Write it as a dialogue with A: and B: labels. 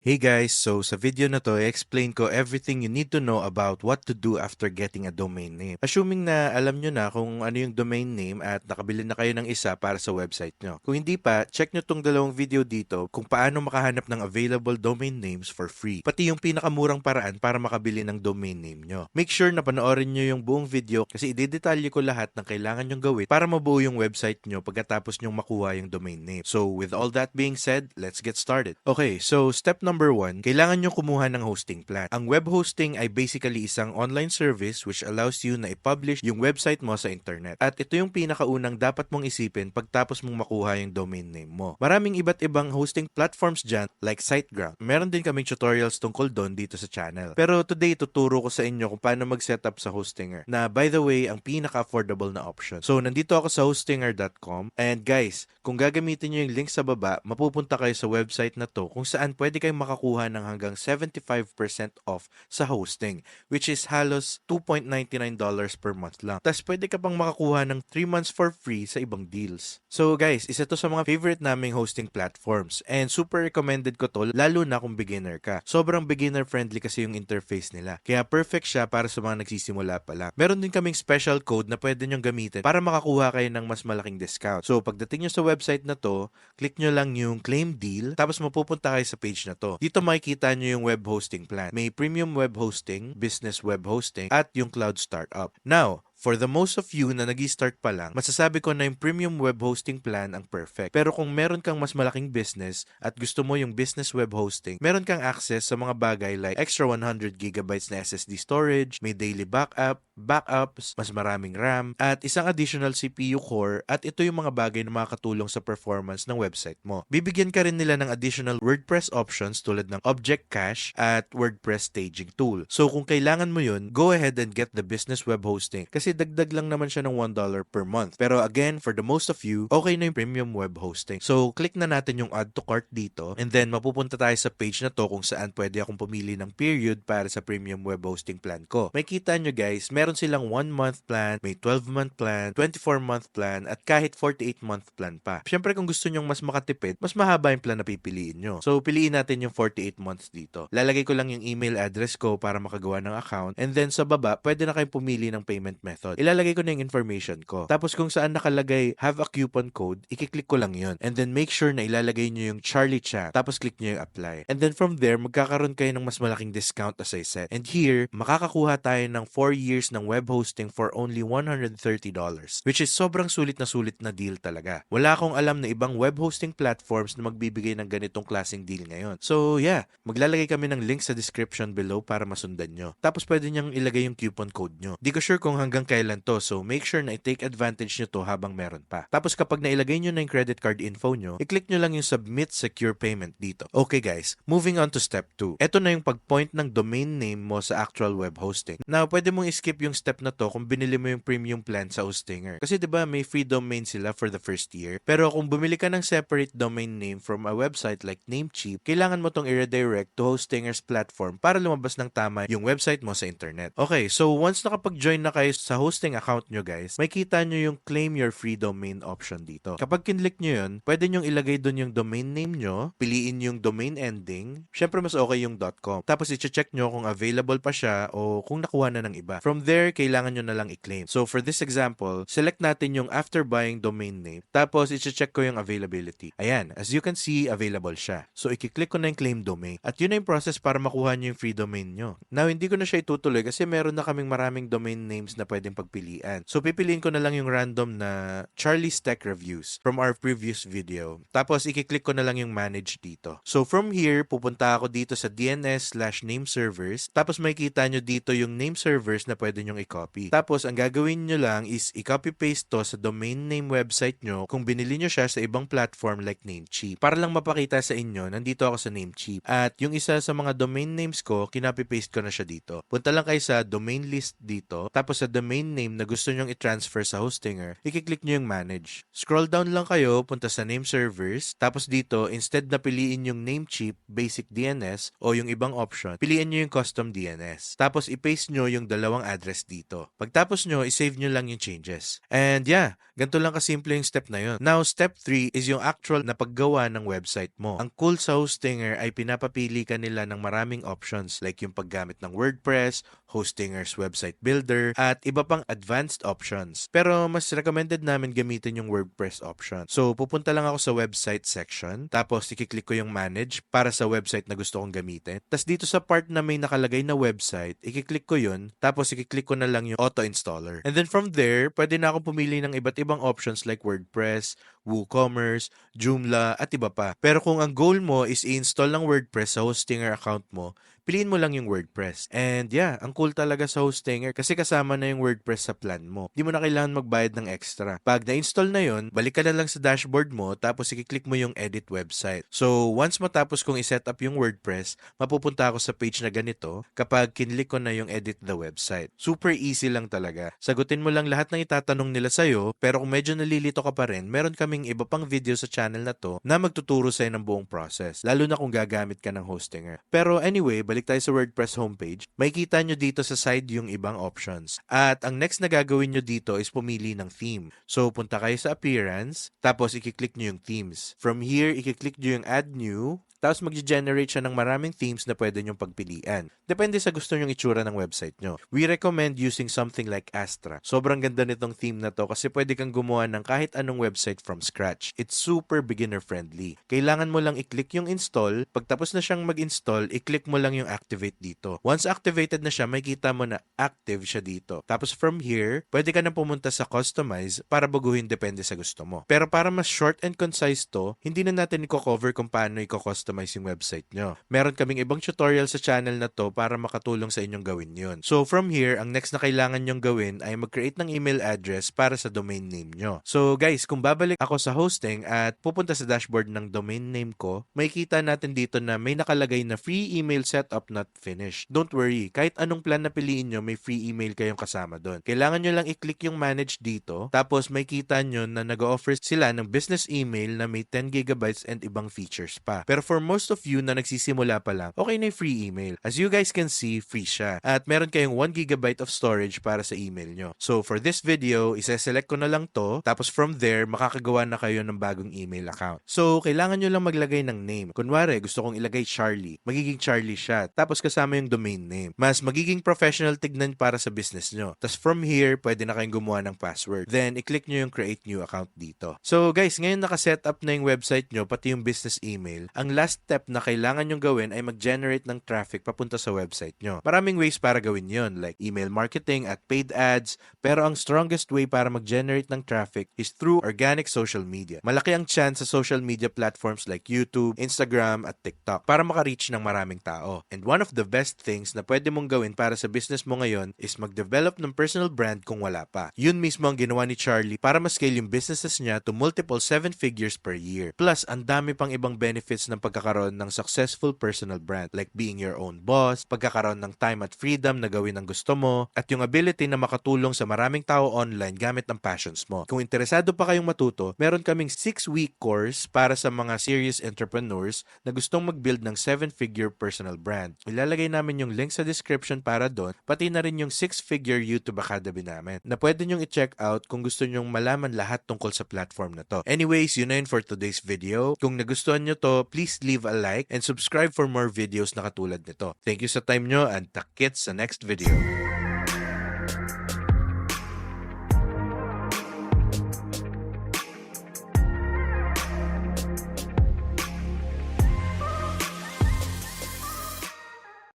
A: Hey guys, so sa video na to, i-explain ko everything you need to know about what to do after getting a domain name. Assuming na alam nyo na kung ano yung domain name at nakabili na kayo ng isa para sa website nyo. Kung hindi pa, check nyo tong dalawang video dito kung paano makahanap ng available domain names for free. Pati yung pinakamurang paraan para makabili ng domain name nyo. Make sure na panoorin nyo yung buong video kasi idedetalye ko lahat ng kailangan nyong gawin para mabuo yung website nyo pagkatapos nyong makuha yung domain name. So with all that being said, let's get started. Okay, so step number one, kailangan nyo kumuha ng hosting plan. Ang web hosting ay basically isang online service which allows you na i-publish yung website mo sa internet. At ito yung pinakaunang dapat mong isipin pagtapos mong makuha yung domain name mo. Maraming iba't ibang hosting platforms dyan like SiteGround. Meron din kaming tutorials tungkol doon dito sa channel. Pero today, tuturo ko sa inyo kung paano mag-setup sa Hostinger na by the way, ang pinaka-affordable na option. So, nandito ako sa hostinger.com and guys, kung gagamitin nyo yung link sa baba, mapupunta kayo sa website na to kung saan pwede kayong makakuha ng hanggang 75% off sa hosting which is halos $2.99 per month lang. Tapos pwede ka pang makakuha ng 3 months for free sa ibang deals. So guys, isa to sa mga favorite naming hosting platforms and super recommended ko to lalo na kung beginner ka. Sobrang beginner friendly kasi yung interface nila. Kaya perfect siya para sa mga nagsisimula pa lang. Meron din kaming special code na pwede nyong gamitin para makakuha kayo ng mas malaking discount. So pagdating nyo sa website na to, click nyo lang yung claim deal tapos mapupunta kayo sa page na to. Dito makikita nyo yung web hosting plan. May premium web hosting, business web hosting, at yung cloud startup. Now, For the most of you na nag start pa lang, masasabi ko na yung premium web hosting plan ang perfect. Pero kung meron kang mas malaking business at gusto mo yung business web hosting, meron kang access sa mga bagay like extra 100 gigabytes na SSD storage, may daily backup, backups, mas maraming RAM, at isang additional CPU core at ito yung mga bagay na makakatulong sa performance ng website mo. Bibigyan ka rin nila ng additional WordPress options tulad ng Object Cache at WordPress Staging Tool. So kung kailangan mo yun, go ahead and get the business web hosting kasi dagdag lang naman siya ng $1 per month. Pero again, for the most of you, okay na yung premium web hosting. So click na natin yung add to cart dito and then mapupunta tayo sa page na to kung saan pwede akong pumili ng period para sa premium web hosting plan ko. May kita nyo guys, meron silang 1 month plan, may 12 month plan, 24 month plan, at kahit 48 month plan pa. Siyempre kung gusto nyong mas makatipid, mas mahaba yung plan na pipiliin nyo. So piliin natin yung 48 months dito. Lalagay ko lang yung email address ko para makagawa ng account and then sa baba, pwede na kayong pumili ng payment method. Ilalagay ko na yung information ko. Tapos kung saan nakalagay have a coupon code, ikiklik ko lang yun. And then make sure na ilalagay nyo yung Charlie Chat. Tapos click nyo yung apply. And then from there, magkakaroon kayo ng mas malaking discount as I said. And here, makakakuha tayo ng 4 years ng web hosting for only $130. Which is sobrang sulit na sulit na deal talaga. Wala akong alam na ibang web hosting platforms na magbibigay ng ganitong klaseng deal ngayon. So yeah, maglalagay kami ng link sa description below para masundan nyo. Tapos pwede nyang ilagay yung coupon code nyo. Di ko sure kung hanggang kailan to. So, make sure na i-take advantage nyo to habang meron pa. Tapos, kapag nailagay nyo na yung credit card info nyo, i-click nyo lang yung Submit Secure Payment dito. Okay guys, moving on to step 2. Ito na yung pag-point ng domain name mo sa actual web hosting. Now, pwede mong skip yung step na to kung binili mo yung premium plan sa Hostinger. Kasi 'di ba may free domain sila for the first year. Pero kung bumili ka ng separate domain name from a website like Namecheap, kailangan mo tong i-redirect to Hostinger's platform para lumabas ng tama yung website mo sa internet. Okay, so once nakapag-join na kayo sa hosting account nyo guys, may kita nyo yung claim your free domain option dito. Kapag kinlik nyo yun, pwede nyo ilagay doon yung domain name nyo, piliin yung domain ending, syempre mas okay yung .com. Tapos i-check nyo kung available pa siya o kung nakuha na ng iba. From there, kailangan nyo na lang i-claim. So for this example, select natin yung after buying domain name, tapos i-check ko yung availability. Ayan, as you can see, available siya. So i-click ko na yung claim domain. At yun na yung process para makuha nyo yung free domain nyo. Now, hindi ko na siya itutuloy kasi meron na kaming maraming domain names na pwedeng pagpilian. So, pipiliin ko na lang yung random na Charlie's Tech Reviews from our previous video. Tapos, ikiklik ko na lang yung manage dito. So, from here, pupunta ako dito sa DNS slash name servers. Tapos, makikita nyo dito yung name servers na pwede nyong i-copy. Tapos, ang gagawin nyo lang is i-copy-paste to sa domain name website nyo kung binili nyo siya sa ibang platform like Namecheap. Para lang mapakita sa inyo, nandito ako sa Namecheap. At yung isa sa mga domain names ko, kinopy-paste ko na siya dito. Punta lang kayo sa domain list dito. Tapos, sa domain domain name na gusto nyong i-transfer sa Hostinger, i-click nyo yung manage. Scroll down lang kayo, punta sa name servers, tapos dito, instead na piliin yung Namecheap, basic DNS, o yung ibang option, piliin nyo yung custom DNS. Tapos i-paste nyo yung dalawang address dito. Pagtapos nyo, i-save nyo lang yung changes. And yeah, ganito lang kasimple yung step na yun. Now, step 3 is yung actual na paggawa ng website mo. Ang cool sa Hostinger ay pinapapili ka nila ng maraming options like yung paggamit ng WordPress, Hostinger's website builder, at iba pang advanced options. Pero mas recommended namin gamitin yung WordPress option. So, pupunta lang ako sa website section, tapos ikiklik ko yung manage para sa website na gusto kong gamitin. Tapos dito sa part na may nakalagay na website, ikiklik ko yun, tapos ikiklik ko na lang yung auto-installer. And then from there, pwede na ako pumili ng iba't ibang options like WordPress, WooCommerce, Joomla, at iba pa. Pero kung ang goal mo is i-install ng WordPress sa Hostinger account mo, piliin mo lang yung WordPress. And yeah, ang cool talaga sa Hostinger kasi kasama na yung WordPress sa plan mo. Hindi mo na kailangan magbayad ng extra. Pag na-install na yon, balik ka na lang sa dashboard mo tapos i-click mo yung edit website. So, once matapos kong i-set up yung WordPress, mapupunta ako sa page na ganito kapag kinlik ko na yung edit the website. Super easy lang talaga. Sagutin mo lang lahat ng itatanong nila sa'yo, pero kung medyo nalilito ka pa rin, meron kaming iba pang video sa channel na to na magtuturo sa'yo ng buong process, lalo na kung gagamit ka ng Hostinger. Pero anyway, balik tayo sa WordPress homepage, makikita nyo dito sa side yung ibang options. At ang next na gagawin nyo dito is pumili ng theme. So, punta kayo sa appearance, tapos i-click nyo yung themes. From here, i-click nyo yung add new, tapos mag-generate siya ng maraming themes na pwede nyong pagpilian. Depende sa gusto nyong itsura ng website nyo. We recommend using something like Astra. Sobrang ganda nitong theme na to kasi pwede kang gumawa ng kahit anong website from scratch. It's super beginner friendly. Kailangan mo lang i-click yung install. Pagtapos na siyang mag-install, i-click mo lang yung activate dito. Once activated na siya, makikita mo na active siya dito. Tapos from here, pwede ka na pumunta sa customize para baguhin depende sa gusto mo. Pero para mas short and concise to, hindi na natin i-cover kung paano i-customize yung website nyo. Meron kaming ibang tutorial sa channel na to para makatulong sa inyong gawin yun. So from here, ang next na kailangan nyong gawin ay mag-create ng email address para sa domain name nyo. So guys, kung babalik ako sa hosting at pupunta sa dashboard ng domain name ko, makikita natin dito na may nakalagay na free email setup not finished. Don't worry, kahit anong plan na piliin nyo, may free email kayong kasama doon. Kailangan nyo lang i-click yung manage dito, tapos may kita nyo na nag-offer sila ng business email na may 10 gigabytes and ibang features pa. Pero for most of you na nagsisimula pa lang, okay na yung free email. As you guys can see, free siya. At meron kayong 1 gigabyte of storage para sa email nyo. So for this video, isa-select ko na lang to, tapos from there, makakagawa na kayo ng bagong email account. So, kailangan nyo lang maglagay ng name. Kunwari, gusto kong ilagay Charlie. Magiging Charlie siya. Tapos kasama yung domain name. Mas magiging professional tignan para sa business nyo. Tapos from here, pwede na kayong gumawa ng password. Then, i-click nyo yung create new account dito. So guys, ngayon nakaset up na yung website nyo, pati yung business email. Ang last step na kailangan nyong gawin ay mag-generate ng traffic papunta sa website nyo. Maraming ways para gawin yon like email marketing at paid ads, pero ang strongest way para mag-generate ng traffic is through organic social media. Malaki ang chance sa social media platforms like YouTube, Instagram, at TikTok para makareach ng maraming tao. And one of the best things na pwede mong gawin para sa business mo ngayon is mag-develop ng personal brand kung wala pa. Yun mismo ang ginawa ni Charlie para ma-scale yung businesses niya to multiple seven figures per year. Plus, ang dami pang ibang benefits ng pagkakaroon ng successful personal brand like being your own boss, pagkakaroon ng time at freedom na gawin ang gusto mo, at yung ability na makatulong sa maraming tao online gamit ang passions mo. Kung interesado pa kayong matuto, meron kaming 6-week course para sa mga serious entrepreneurs na gustong mag-build ng 7-figure personal brand. Ilalagay namin yung link sa description para doon, pati na rin yung 6-figure YouTube Academy namin na pwede nyong i-check out kung gusto nyong malaman lahat tungkol sa platform na to. Anyways, yun na yun for today's video. Kung nagustuhan nyo to, please leave a like and subscribe for more videos na katulad nito. Thank you sa time nyo and takit sa next video.